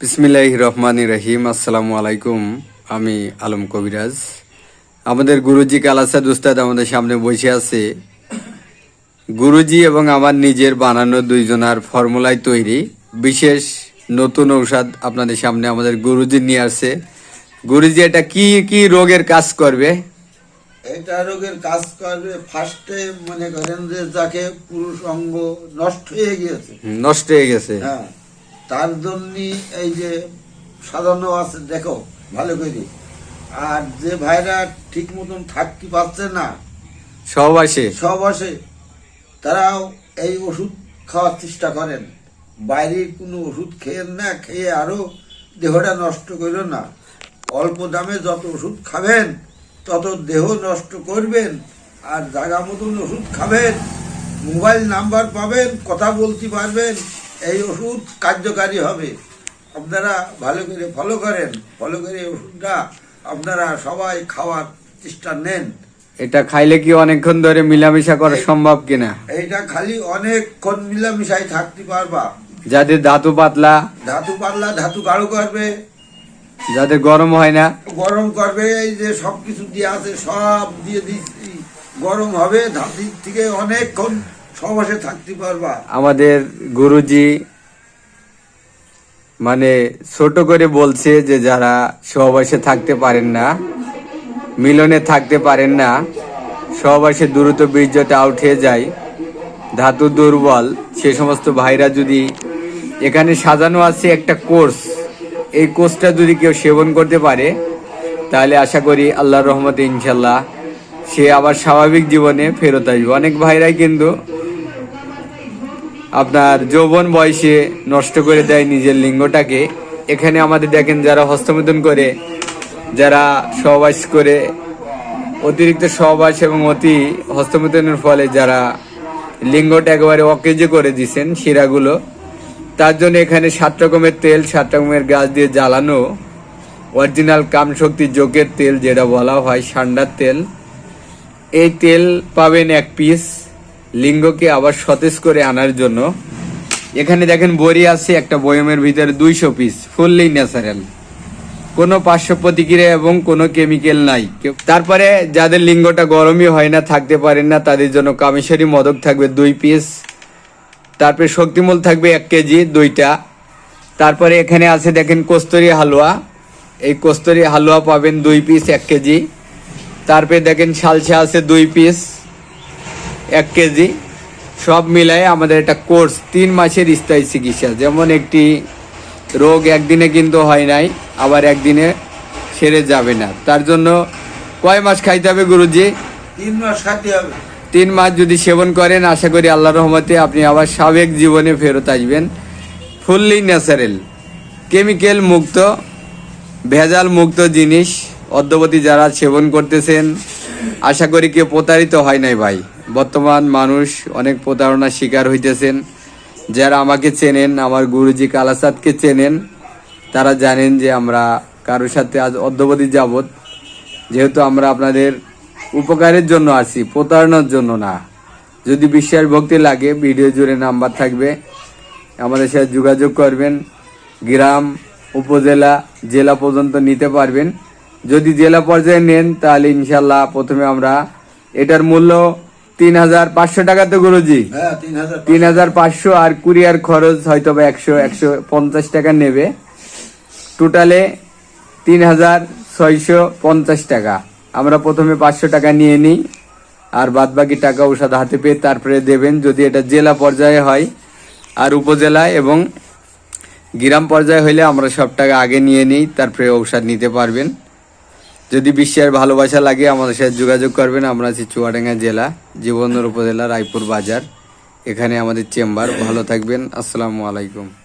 বিসমিল্লাহ রহমান রহিম আসসালামু আলাইকুম। আমি আলম কবিরাজ। আমাদের গুরুজি কালাসাদ উস্তাদ আমাদের সামনে বসে আছে। গুরুজি এবং আমার নিজের বানানো দুইজনার ফর্মুলায় তৈরি বিশেষ নতুন ঔষধ আপনাদের সামনে আমাদের গুরুজি নিয়ে আসছে। গুরুজি এটা কি কি রোগের কাজ করবে? এটা রোগের কাজ করবে ফার্স্টে মনে করেন যে যাকে পুরুষ অঙ্গ নষ্ট হয়ে গিয়েছে। নষ্ট হয়ে গেছে। হ্যাঁ। তার জন্য এই যে সাজানো আছে দেখো ভালো করে আর যে ভাইরা ঠিক মতন থাকতে পারছে না সব আসে। সব আসে। তারাও এই ওষুধ খাওয়ার চেষ্টা করেন। বাইরের কোনো ওষুধ খেয়ে না খেয়ে আরও দেহটা নষ্ট করো না। অল্প দামে যত ওষুধ খাবেন তত দেহ নষ্ট করবেন। আর জায়গা মতন ওষুধ খাবেন মোবাইল নাম্বার পাবেন কথা বলতে পারবেন। এই ওষুধ কার্যকারী হবে। আপনারা ভালো করে ফলো করেন। ফলো করে ওষুধটা আপনারা সবাই খাওয়ার চেষ্টা নেন। এটা খাইলে কি অনেকক্ষণ ধরে মিলামিশা করা সম্ভব কিনা? এইটা খালি অনেকক্ষণ মিলামিশাই থাকতে পারবা। যাদের ধাতু পাতলা ধাতু পাতলা ধাতু গাঢ় করবে। যাদের গরম হয় না। গরম করবে এই যে সব কিছু দিয়ে আছে সব দিয়ে দিচ্ছি। গরম হবে ধাতু থেকে অনেকক্ষণ থাকতে পারবা। আমাদের গুরুজি মানে ছোট করে বলছে যে যারা সহবাসে থাকতে পারেন না, মিলনে থাকতে পারেন না, সহবাসে দ্রুত বীর্যটা হয়ে যায়, ধাতু দুর্বল, সে সমস্ত ভাইরা যদি এখানে সাজানো আছে একটা কোর্স, এই কোর্সটা যদি কেউ সেবন করতে পারে, তাহলে আশা করি আল্লাহর রহমতে ইনশাল্লাহ সে আবার স্বাভাবিক জীবনে ফেরত আসবে। অনেক ভাইরাই কিন্তু আপনার যৌবন বয়সে নষ্ট করে দেয় নিজের লিঙ্গটাকে। এখানে আমাদের দেখেন যারা হস্তমোদন করে, যারা সহবাস করে, অতিরিক্ত সহবাস এবং অতি হস্তমোদনের ফলে যারা লিঙ্গটা একেবারে অকেজে করে দিছেন শিরাগুলো, তার জন্য এখানে সাত রকমের তেল, সাত রকমের গাছ দিয়ে জ্বালানো অরিজিনাল কামশক্তি যোগের তেল যেটা বলা হয়, সান্ডার তেল। এই তেল পাবেন এক পিস লিঙ্গকে আবার সতেজ করে আনার জন্য। এখানে দেখেন বড়ি আছে, একটা বয়মের ভিতরে দুইশো পিস ফুললি ন্যাচারাল কোনো পার্শ্ব প্রতিক্রিয়া এবং কোনো কেমিক্যাল নাই। তারপরে যাদের লিঙ্গটা গরমই হয় না, থাকতে পারেন না, তাদের জন্য কামেশ্বরী মদক থাকবে দুই পিস তারপরে শক্তিমূল থাকবে এক কেজি, দুইটা। তারপরে এখানে আছে দেখেন কস্তুরি হালুয়া। এই কস্তুরি হালুয়া পাবেন দুই পিস এক কেজি। তারপরে দেখেন সালসা আছে দুই পিস এক কেজি সব মিলায়ে আমাদের একটা কোর্স তিন মাসের স্থায়ী চিকিৎসা। যেমন একটি রোগ একদিনে কিন্তু হয় নাই আবার একদিনে সেরে যাবে না। তার জন্য কয় মাস খাইতে হবে গুরুজি? তিন মাস খাইতে হবে। তিন মাস যদি সেবন করেন আশা করি আল্লাহ রহমতে আপনি আবার সাবেক জীবনে ফেরত আসবেন। ফুললি ন্যাচারাল কেমিক্যাল মুক্ত ভেজাল মুক্ত জিনিস। অদ্যবতী যারা সেবন করতেছেন আশা করি কেউ প্রতারিত হয় নাই ভাই। বর্তমান মানুষ অনেক প্রতারণার শিকার হইতেছেন। যারা আমাকে চেনেন, আমার গুরুজি কালাসাদকে চেনেন, তারা জানেন যে আমরা কারোর সাথে আজ অদ্যবধি যাবৎ যেহেতু আমরা আপনাদের উপকারের জন্য আসি প্রতারণার জন্য না। যদি বিশ্বাস ভক্তি লাগে, ভিডিও জুড়ে নাম্বার থাকবে। আমাদের সাথে যোগাযোগ করবেন। গ্রাম, উপজেলা, জেলা পর্যন্ত নিতে পারবেন। যদি জেলা পর্যায়ে নেন, তাহলে ইনশাল্লাহ প্রথমে আমরা এটার মূল্য তিন হাজার পাঁচশো টাকা তো গুরুজি। হ্যাঁ তিন হাজার পাঁচশো আর কুরিয়ার খরচ হয়তো বা একশো একশো পঞ্চাশ টাকা নেবে। টোটালে তিন হাজার ছয়শো পঞ্চাশ টাকা। আমরা প্রথমে পাঁচশো টাকা নিয়ে নিই আর বাদ বাকি টাকা ওষুধ হাতে পেয়ে তারপরে দেবেন যদি এটা জেলা পর্যায়ে হয়। আর উপজেলায় এবং গ্রাম পর্যায়ে হইলে আমরা সব টাকা আগে নিয়ে নিই তারপরে ঔষধ নিতে পারবেন। যদি বিশ্বের ভালোবাসা লাগে, আমাদের সাথে যোগাযোগ করবেন। আমরা আছি চুয়াডাঙ্গা জেলা জীবনদর উপজেলা, রায়পুর বাজার। এখানে আমাদের চেম্বার। ভালো থাকবেন। আসসালামু আলাইকুম।